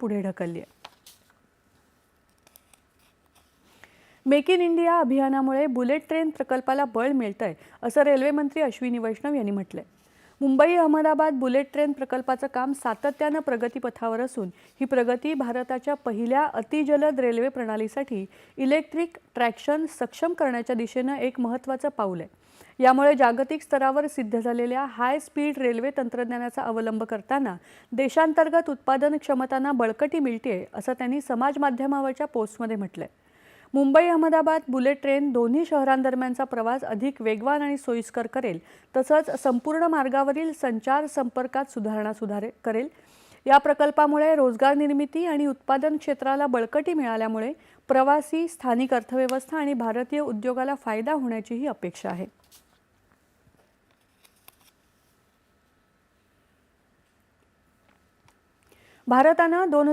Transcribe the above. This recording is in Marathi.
पुढे ढकलली आहे. मेक इन इंडिया अभियानामुळे बुलेट ट्रेन प्रकल्पाला बळ मिळतंय असं रेल्वे मंत्री अश्विनी वैष्णव यांनी म्हटलंय. मुंबई अहमदाबाद बुलेट ट्रेन प्रकल्पाचं काम सातत्यानं प्रगतीपथावर असून ही प्रगती भारताच्या पहिल्या अतिजलद रेल्वे प्रणालीसाठी इलेक्ट्रिक ट्रॅक्शन सक्षम करण्याच्या दिशेनं एक महत्त्वाचं पाऊल आहे. यामुळे जागतिक स्तरावर सिद्ध झालेल्या हाय स्पीड रेल्वे तंत्रज्ञानाचा अवलंब करताना देशांतर्गत उत्पादन क्षमतांना बळकटी मिळते असं त्यांनी समाज माध्यमावरच्या पोस्टमध्ये म्हटलंय. मुंबई अहमदाबाद बुलेट ट्रेन दोन्ही शहरांदरम्यानचा प्रवास अधिक वेगवान आणि सोयीस्कर करेल. तसंच संपूर्ण मार्गावरील संचार संपर्कात सुधारणा सुधारे करेल. या प्रकल्पामुळे रोजगार निर्मिती आणि उत्पादन क्षेत्राला बळकटी मिळाल्यामुळे प्रवासी स्थानिक अर्थव्यवस्था आणि भारतीय उद्योगाला फायदा होण्याचीही अपेक्षा आहे. भारतानं दोन